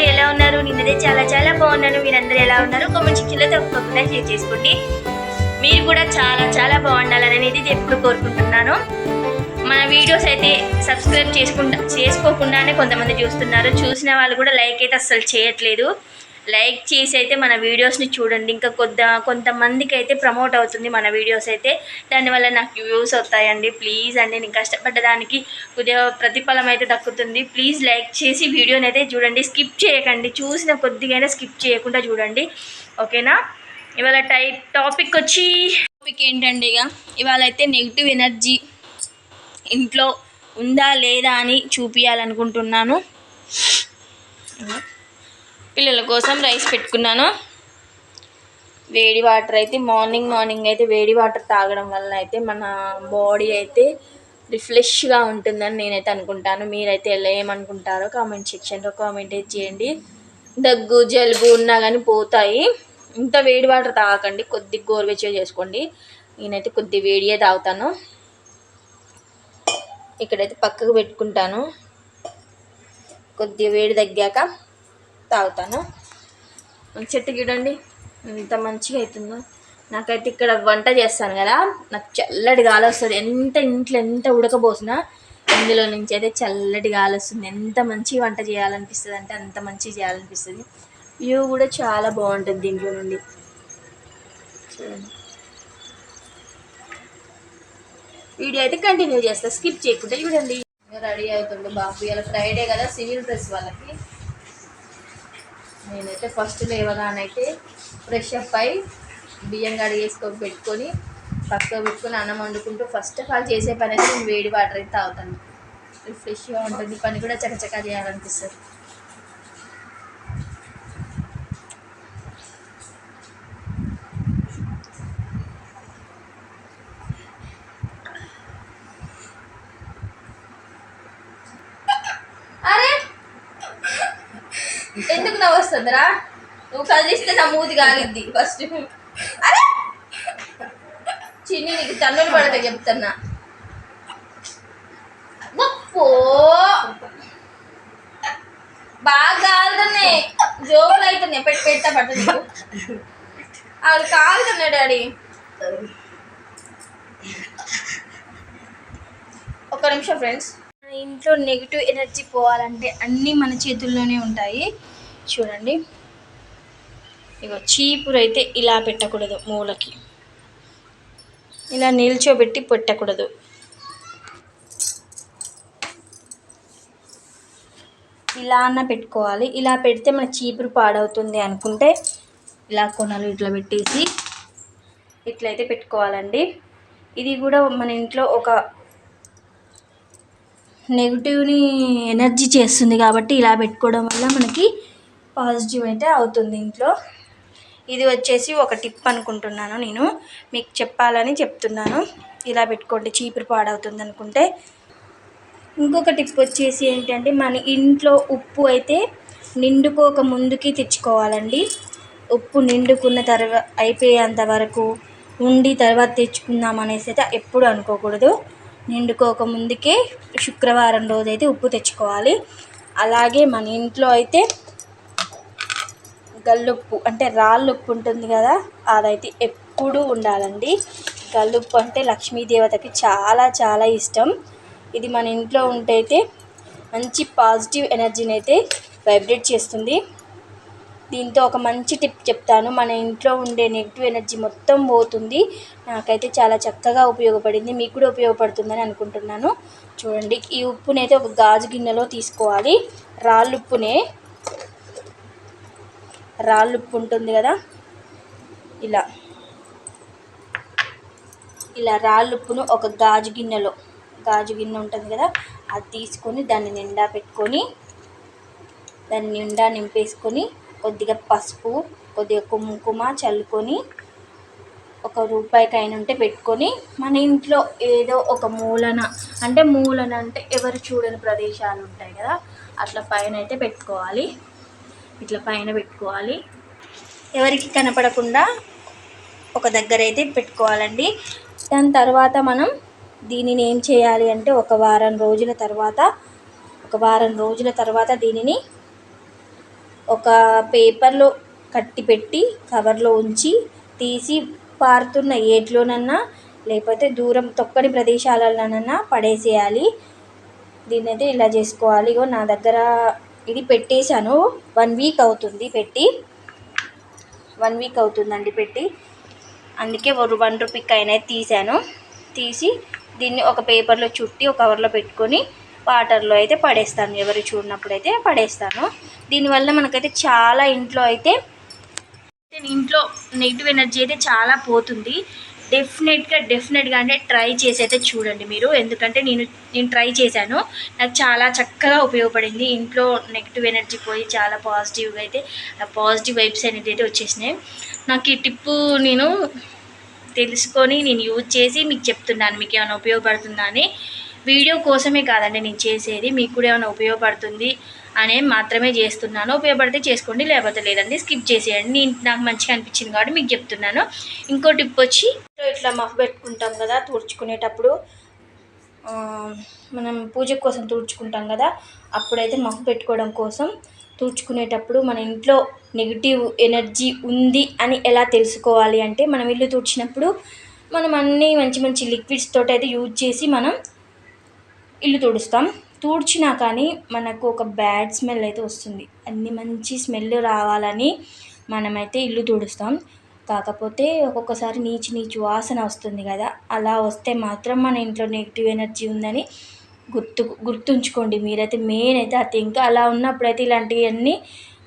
అందరూ ఎలా ఉన్నారు? నేనైతే చాలా చాలా బాగున్నాను. మీరందరూ ఎలా ఉన్నారు? కామెంట్ సెక్షన్లో తప్పకుండా షేర్ చేసుకోండి. మీరు కూడా చాలా చాలా బాగుండాలని అనేది ఎప్పుడు కోరుకుంటున్నాను. మన వీడియోస్ అయితే సబ్స్క్రైబ్ చేసుకుంటా చేసుకోకుండానే కొంతమంది చూస్తున్నారు. చూసిన వాళ్ళు కూడా లైక్ అయితే అస్సలు చేయట్లేదు. లైక్ చేసి అయితే మన వీడియోస్ని చూడండి. ఇంకా కొద్ద కొంతమందికి అయితే ప్రమోట్ అవుతుంది మన వీడియోస్ అయితే. దానివల్ల నాకు వ్యూస్ వస్తాయండి. ప్లీజ్ అండి నేను కష్టపడ్డ దానికి కొద్దిగా ప్రతిఫలం అయితే దక్కుతుంది. ప్లీజ్ లైక్ చేసి వీడియోని అయితే చూడండి. స్కిప్ చేయకండి. చూసిన కొద్దిగైనా స్కిప్ చేయకుండా చూడండి. ఓకేనా? ఇవాళ టైప్ టాపిక్ వచ్చి టాపిక్ ఏంటండి ఇక ఇవాళ అయితే నెగిటివ్ ఎనర్జీ ఇంట్లో ఉందా లేదా అని చూపించాలనుకుంటున్నాను పిల్లల కోసం రైస్ పెట్టుకున్నాను. వేడి వాటర్ అయితే మార్నింగ్ మార్నింగ్ అయితే వేడి వాటర్ తాగడం వల్ల అయితే మన బాడీ అయితే రిఫ్రెష్గా ఉంటుందని నేనైతే అనుకుంటాను. మీరైతే ఎలా ఏమనుకుంటారో కామెంట్ సెక్షన్లో కామెంట్ అయితే చేయండి. దగ్గు జలుబు ఉన్నా కానీ పోతాయి. ఇంత వేడి వాటర్ తాగకండి. కొద్దిగా గోరువెచ్చగా చేసుకోండి. నేనైతే కొద్ది వేడియే తాగుతాను. ఇక్కడైతే పక్కకు పెట్టుకుంటాను. కొద్దిగా వేడి తగ్గాక తాగుతాను? చెట్టు చూడండి ఎంత మంచిగా అవుతుందో నాకైతే ఇక్కడ వంట చేస్తాను కదా నాకు చల్లటి గాలి వస్తుంది. ఎంత ఇంట్లో ఎంత ఉడకబోసినా ఇందులో నుంచి అయితే చల్లటి గాలి వస్తుంది. ఎంత మంచిగా వంట చేయాలనిపిస్తుంది అంటే అంత మంచిగా చేయాలనిపిస్తుంది. వ్యూ కూడా చాలా బాగుంటుంది దీంట్లో నుండి. చూడండి. వీడియో అయితే కంటిన్యూ చేస్తా. స్కిప్ చేయకుండా చూడండి. రెడీ అవుతుండే బాబు. ఇలా ఫ్రైడే కదా సివిల్ డ్రెస్ వాళ్ళకి. నేనైతే ఫస్ట్ లేవగానైతే ఫ్రెష్ అప్ అయి బియ్యం కడిగేసుకొని పెట్టుకొని పక్కకు పెట్టుకొని అన్నం వండుకుంటూ ఫస్ట్ ఆఫ్ ఆల్ చేసే పని అయితే నేను వేడి వాటర్ అయితే తాగుతాను. ఫ్రెష్గా ఉంటుంది పని కూడా చకచకా చేయాలనిపిస్తుంది అరే ఎందుకు నవ్వు వస్తుందిరా? నువ్వు కదిలిస్తే నా మూతి కాలిద్ది ఫస్ట్ అరే! చిన్ని నీకు తన్నులు పడతా చెప్తున్నా. గొప్పో బాగా కాలుతున్నాయి. జోకులు అవుతున్నాయి. పెట్టి పెడతా పట్ట వాళ్ళు కాలుతున్నా డాడీ. ఒక నిమిషం ఫ్రెండ్స్. మన ఇంట్లో నెగిటివ్ ఎనర్జీ పోవాలంటే అన్నీ మన చేతుల్లోనే ఉంటాయి. చూడండి. ఇగో చీపురు అయితే ఇలా పెట్టకూడదు మూలకి. ఇలా నిల్చోబెట్టి పెట్టకూడదు. ఇలా అన్న పెట్టుకోవాలి. ఇలా పెడితే మన చీపురు పాడవుతుంది అనుకుంటే ఇలా కొనలు ఇట్లా పెట్టేసి ఇట్లయితే పెట్టుకోవాలండి. ఇది కూడా మన ఇంట్లో ఒక నెగిటివ్ని ఎనర్జీ చేస్తుంది కాబట్టి ఇలా పెట్టుకోవడం వల్ల మనకి పాజిటివ్ అయితే అవుతుంది ఇంట్లో. ఇది వచ్చేసి ఒక టిప్ అనుకుంటున్నాను నేను. మీకు చెప్పాలని చెప్తున్నాను. ఇలా పెట్టుకోండి చీపురు పాడవుతుంది అనుకుంటే. ఇంకొక టిప్ వచ్చేసి ఏంటంటే మన ఇంట్లో ఉప్పు అయితే నిండుకోక ముందుకి తెచ్చుకోవాలండి. ఉప్పు నిండుకున్న తర్వాత అయిపోయేంత వరకు ఉండి తర్వాత తెచ్చుకుందాం అనేసి అయితే ఎప్పుడు అనుకోకూడదు. నిండుకోక ముందుకే శుక్రవారం రోజైతే ఉప్పు తెచ్చుకోవాలి. అలాగే మన ఇంట్లో అయితే గల్లుప్పు అంటే రాళ్ళు ఉప్పు ఉంటుంది కదా అదైతే ఎప్పుడూ ఉండాలండి. గల్లుప్పు అంటే లక్ష్మీదేవతకి చాలా చాలా ఇష్టం. ఇది మన ఇంట్లో ఉంటే అయితే మంచి పాజిటివ్ ఎనర్జీని అయితే వైబ్రేట్ చేస్తుంది. దీంతో ఒక మంచి టిప్ చెప్తాను. మన ఇంట్లో ఉండే నెగిటివ్ ఎనర్జీ మొత్తం పోతుంది. నాకైతే చాలా చక్కగా ఉపయోగపడింది. మీకు కూడా ఉపయోగపడుతుందని అనుకుంటున్నాను. చూడండి ఈ ఉప్పునైతే ఒక గాజు గిన్నెలో తీసుకోవాలి. రాళ్ళు ఉప్పునే రాళ్ళు ఉప్పు ఉంటుంది కదా? ఇలా. ఇలా రాళ్ళుప్పును ఒక గాజు గిన్నెలో. గాజు గిన్నె ఉంటుంది కదా? అది తీసుకొని దాన్ని నిండా పెట్టుకొని దాన్ని నిండా నింపేసుకొని కొద్దిగా పసుపు కొద్దిగా కుంకుమ చల్లుకొని ఒక రూపాయికైనా ఉంటే పెట్టుకొని మన ఇంట్లో ఏదో ఒక మూలన అంటే మూలన అంటే ఎవరు చూడని ప్రదేశాలు ఉంటాయి కదా? అట్లా పైన అయితే పెట్టుకోవాలి. ఇట్లా పైన పెట్టుకోవాలి. ఎవరికి కనపడకుండా ఒక దగ్గర అయితే పెట్టుకోవాలండి. దాని తర్వాత మనం దీనిని ఏం చేయాలి అంటే ఒక వారం రోజుల తర్వాత ఒక వారం రోజుల తర్వాత దీనిని ఒక పేపర్లో కట్టి పెట్టి కవర్లో ఉంచి తీసి పారుతున్న ఏట్లోనన్నా లేకపోతే దూరం తొక్కని ప్రదేశాలలోనన్నా పడేసేయాలి. దీన్ని అయితే ఇలా చేసుకోవాలి. ఇగో నా దగ్గర ఇది పెట్టేశాను. వన్ వీక్ అవుతుంది పెట్టి. వన్ వీక్ అవుతుందండి పెట్టి. అందుకే వన్ రూపీ కాయిన్ అయితే తీశాను. తీసి దీన్ని ఒక పేపర్లో చుట్టి ఒక కవర్లో పెట్టుకొని వాటర్లో అయితే పడేస్తాను. ఎవరు చూడనప్పుడు అయితే పడేస్తాను. దీనివల్ల మనకైతే చాలా ఇంట్లో అయితే ఇంట్లో నెగిటివ్ ఎనర్జీ అయితే చాలా పోతుంది. డెఫినెట్గా డెఫినెట్గా అంటే ట్రై చేసి అయితే చూడండి మీరు. ఎందుకంటే నేను నేను ట్రై చేశాను. నాకు చాలా చక్కగా ఉపయోగపడింది. ఇంట్లో నెగిటివ్ ఎనర్జీ పోయి చాలా పాజిటివ్గా అయితే పాజిటివ్ వైబ్స్ అనేది అయితే వచ్చేసినాయి. నాకు ఈ టిప్పు నేను తెలుసుకొని నేను యూజ్ చేసి మీకు చెప్తున్నాను. మీకు ఏమైనా ఉపయోగపడుతుందా అని. వీడియో కోసమే కాదండి నేను చేసేది. మీకు కూడా ఏమైనా ఉపయోగపడుతుంది అనే మాత్రమే చేస్తున్నాను. ఉపయోగపడితే చేసుకోండి లేకపోతే లేదండి స్కిప్ చేసేయండి. నేను నాకు మంచిగా అనిపించింది కాబట్టి మీకు చెప్తున్నాను. ఇంకో టిప్ వచ్చి ఇట్లా మఫ్ పెట్టుకుంటాం కదా తుడుచుకునేటప్పుడు. మనం పూజ కోసం తుడుచుకుంటాం కదా అప్పుడైతే మఫ్ పెట్టుకోవడం కోసం తుడుచుకునేటప్పుడు మన ఇంట్లో నెగిటివ్ ఎనర్జీ ఉంది అని ఎలా తెలుసుకోవాలి అంటే మనం ఇల్లు తుడిచినప్పుడు మనం అన్నీ మంచి మంచి లిక్విడ్స్ తోటి అయితే యూజ్ చేసి మనం ఇల్లు తుడుస్తాం. తుడిచినా కానీ మనకు ఒక బ్యాడ్ స్మెల్ అయితే వస్తుంది. అన్ని మంచి స్మెల్ రావాలని మనమైతే ఇల్లు తుడుస్తాం. కాకపోతే ఒక్కొక్కసారి నీచు నీచు వాసన వస్తుంది కదా అలా వస్తే మాత్రం మన ఇంట్లో నెగిటివ్ ఎనర్జీ ఉందని గుర్తు గుర్తుంచుకోండి. మీరైతే మెయిన్ అయితే అది ఇంకా అలా ఉన్నప్పుడైతే ఇలాంటివన్నీ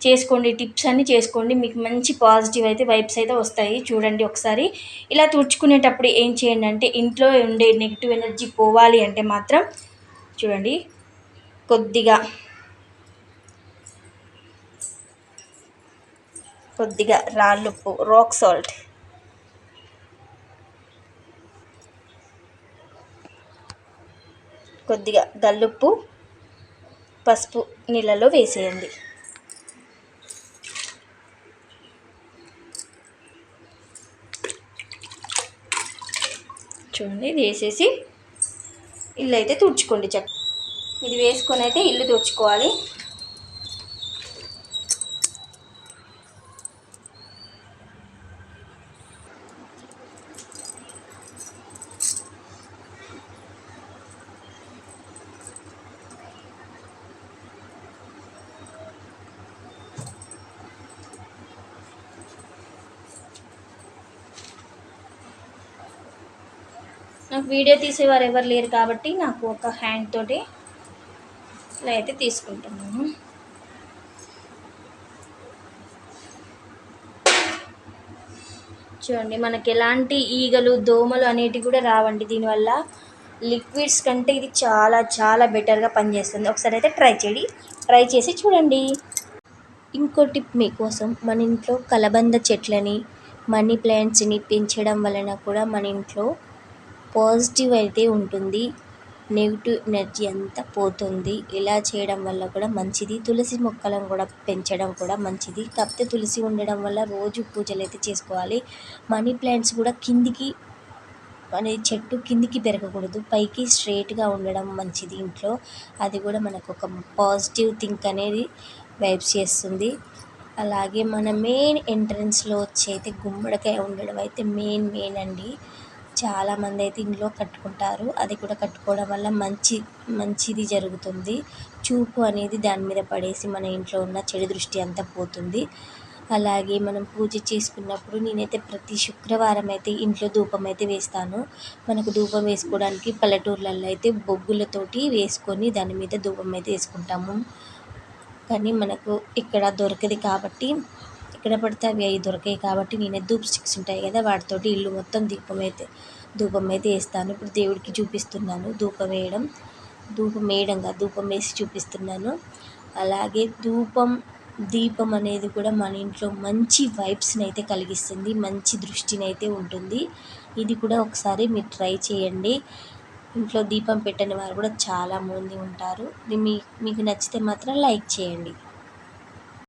చేసుకోండి. టిప్స్ అన్నీ చేసుకోండి. మీకు మంచి పాజిటివ్ అయితే వైబ్స్ అయితే వస్తాయి. చూడండి ఒకసారి. ఇలా తుడుచుకునేటప్పుడు ఏం చేయండి అంటే ఇంట్లో ఉండే నెగిటివ్ ఎనర్జీ పోవాలి అంటే మాత్రం చూడండి. కొద్దిగా. కొద్దిగా రాళ్ళుప్పు రాక్ సాల్ట్ కొద్దిగా గల్లుప్పు పసుపు నీళ్ళలో వేసేయండి. చూడండి ఇది వేసేసి ఇల్లు అయితే తుడుచుకోండి చక్క ఇది వేసుకొని అయితే ఇల్లు తుడుచుకోవాలి. నాకు వీడియో తీసేవారు ఎవరు లేరు కాబట్టి నాకు ఒక హ్యాండ్ తోటి ఇలా అయితే తీసుకుంటున్నాను. చూడండి మనకి ఎలాంటి ఈగలు దోమలు అనేటివి కూడా రావండి. దీనివల్ల లిక్విడ్స్ కంటే ఇది చాలా చాలా బెటర్గా పనిచేస్తుంది. ఒకసారి అయితే ట్రై చేయండి. ట్రై చేసి చూడండి. ఇంకో టిప్ మీకోసం మన ఇంట్లో కలబంద చెట్లని మనీ ప్లాంట్స్ని పెంచడం వలన కూడా మన ఇంట్లో పాజిటివ్ అయితే ఉంటుంది. నెగిటివ్ ఎనర్జీ అంతా పోతుంది. ఇలా చేయడం వల్ల కూడా మంచిది. తులసి మొక్కలను కూడా పెంచడం కూడా మంచిది. కాకపోతే తులసి ఉండడం వల్ల రోజు పూజలు అయితే చేసుకోవాలి. మనీ ప్లాంట్స్ కూడా కిందికి అనేది చెట్టు కిందికి పెరగకూడదు. పైకి స్ట్రైట్గా ఉండడం మంచిది ఇంట్లో. అది కూడా మనకు ఒక పాజిటివ్ థింక్ అనేది వైబ్స్ చేస్తుంది. అలాగే మన మెయిన్ ఎంట్రన్స్లో వచ్చి అయితే గుమ్మడికాయ ఉండడం అయితే మెయిన్ మెయిన్ అండి. చాలామంది అయితే ఇంట్లో కట్టుకుంటారు. అది కూడా కట్టుకోవడం వల్ల మంచి మంచిది జరుగుతుంది. చూపు అనేది దాని మీద పడేసి మన ఇంట్లో ఉన్న చెడు దృష్టి అంతా పోతుంది. అలాగే మనం పూజ చేసుకున్నప్పుడు నేనైతే ప్రతి శుక్రవారం అయితే ఇంట్లో ధూపం అయితే వేస్తాను. మనకు ధూపం వేసుకోవడానికి పల్లెటూర్లలో అయితే బొగ్గులతోటి వేసుకొని దాని మీద ధూపం అయితే వేసుకుంటాము. కానీ మనకు ఇక్కడ దొరకదు కాబట్టి ఎక్కడ పడితే అవి అవి దొరకాయి కాబట్టి నేనే ధూప్ స్టిక్స్ ఉంటాయి కదా వాటితోటి ఇల్లు మొత్తం దీపం అయితే ధూపం అయితే వేస్తాను. ఇప్పుడు దేవుడికి చూపిస్తున్నాను ధూపం వేయడం ధూపం వేయడంగా ధూపం వేసి చూపిస్తున్నాను. అలాగే ధూపం దీపం అనేది కూడా మన ఇంట్లో మంచి వైబ్స్ని అయితే కలిగిస్తుంది మంచి దృష్టిని అయితే ఉంటుంది. ఇది కూడా ఒకసారి మీరు ట్రై చేయండి. ఇంట్లో దీపం పెట్టని వారు కూడా చాలామంది ఉంటారు. మీ మీకు నచ్చితే మాత్రం లైక్ చేయండి.